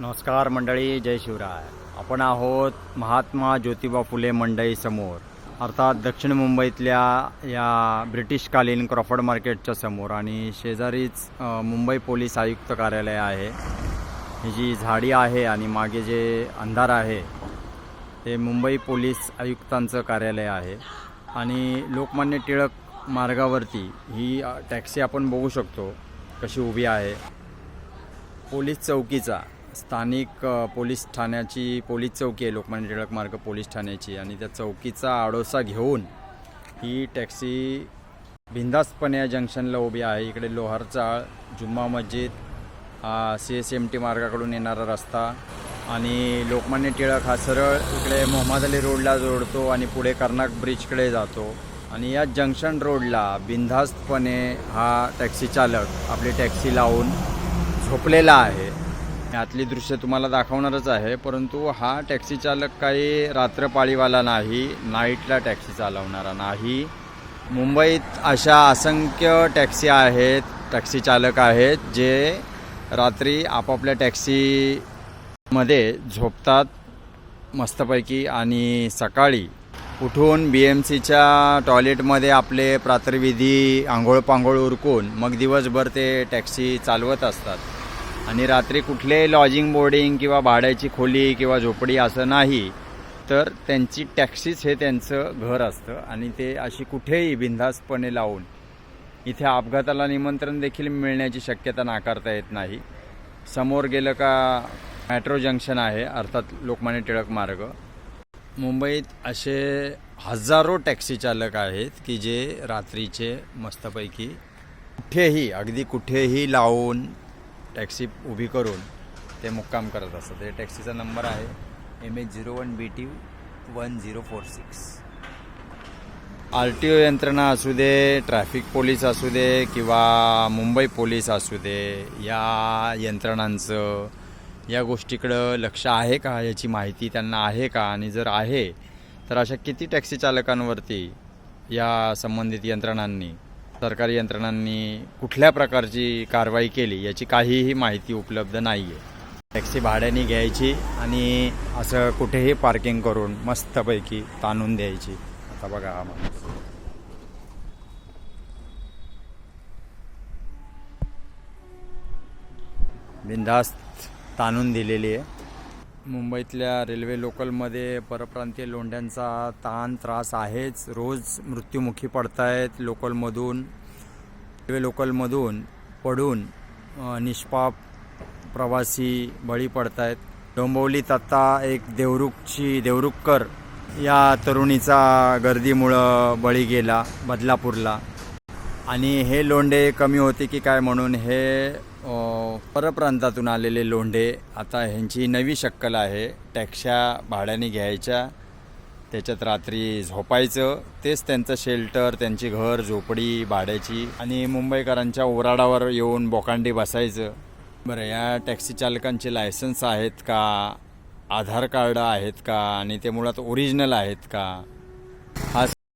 नमस्कार मंडळी जय शिवराय. आपण आहोत महात्मा ज्योतिबा फुले मंडई समोर. अर्थात दक्षिण मुंबईतल्या या ब्रिटिशकालीन क्रॉफर्ड मार्केटच्या समोर आणि शेजारीच मुंबई पोलीस आयुक्त कार्यालय आहे. ही जी झाडी आहे आणि मागे जे अंधार आहे ते मुंबई पोलीस आयुक्तांचं कार्यालय आहे. आणि लोकमान्य टिळक मार्गावरती ही टॅक्सी आपण बघू शकतो कशी उभी आहे. पोलीस चौकीचा स्थानिक पोलीस ठाण्याची पोलीस चौकी आहे लोकमान्य टिळक मार्ग पोलीस ठाण्याची. आणि त्या चौकीचा आडोसा घेऊन ही टॅक्सी बिंदास्तपणे या जंक्शनला उभी आहे. इकडे Loharchal Jumma Masjid C S M T मार्गाकडून येणारा रस्ता आणि लोकमान्य टिळक हा सरळ इकडे मोहम्मद अली रोडला जोडतो आणि पुढे कर्नाक ब्रिजकडे जातो. आणि या जंक्शन रोडला बिनधास्तपणे हा टॅक्सी चालक आपली टॅक्सी लावून झोपलेला आहे. यातली दृश्य तुम्हाला दाखवणारच आहे परंतु हा टॅक्सी चालक काही रात्रपाळीवाला नाही नाईटला टॅक्सी चालवणारा नाही. मुंबईत अशा असंख्य टॅक्सी आहेत टॅक्सी चालक आहेत जे रात्री आपापल्या टॅक्सीमध्ये झोपतात मस्तपैकी आणि सकाळी उठून बी एम सीच्या टॉयलेटमध्ये आपले प्रातर्विधी आंघोळ पांघोळ उरकून मग दिवसभर ते टॅक्सी चालवत असतात. आणि रात्री कुठलेही लॉजिंग बोर्डिंग किंवा भाड्याची खोली किंवा झोपडी असं नाही तर त्यांची टॅक्सीच हे त्यांचं घर असतं आणि ते अशी कुठेही बिनधास्तपणे लावून इथे अपघाताला निमंत्रण देखील मिळण्याची शक्यता नाकारता येत नाही. समोर गेलं का मेट्रो जंक्शन आहे अर्थात लोकमान्य टिळक मार्ग. मुंबईत असे हजारो टॅक्सी चालक आहेत की जे रात्रीचे मस्तपैकी कुठेही अगदी कुठेही लावून टॅक्सी उभी करून ते मुक्काम करत असतात. ते टॅक्सीचा नंबर आहे M H zero one B T one zero four six R T O यंत्रणा असू दे ट्रॅफिक पोलीस असू दे किंवा मुंबई पोलीस असू दे या यंत्रणांचं या गोष्टीकडं लक्ष आहे का? याची माहिती त्यांना आहे का? आणि जर आहे तर अशा किती टॅक्सी चालकांवरती या संबंधित यंत्रणांनी सरकारी यंत्रणांनी कुठल्या प्रकारची कारवाई केली याची काहीही माहिती उपलब्ध नाही आहे टॅक्सी भाड्याने घ्यायची आणि असं कुठेही पार्किंग करून मस्तपैकी ताणून द्यायची. आता बघा हा माणूस. बिनधास्त ताणून दिलेली आहे. मुंबईतल्या रेल्वे लोकलमध्ये परप्रांतीय लोंढ्यांचा ताण त्रास आहेच. रोज मृत्युमुखी पडतायत लोकलमधून रेल्वे लोकलमधून पडून निष्पाप प्रवासी बळी पडतायत. डोंबवलीत आत्ता एक देवरुखची देवरुखकर या तरुणीचा गर्दीमुळं बळी गेला बदलापूरला. आणि हे लोंढे कमी होते की काय म्हणून हे परप्रांतातून आलेले लोंढे आता ह्यांची नवी शक्कल आहे. टॅक्शा भाड्याने घ्यायच्या. त्याच्यात रात्री झोपायचं. तेच त्यांचं शेल्टर त्यांची घर झोपडी भाड्याची. आणि मुंबईकरांच्या ओराडावर येऊन बोकांडी बसायचं. बरं या टॅक्सी चालकांचे लायसन्स आहेत का? आधार कार्ड आहेत का? आणि ते मुळात ओरिजिनल आहेत का? हा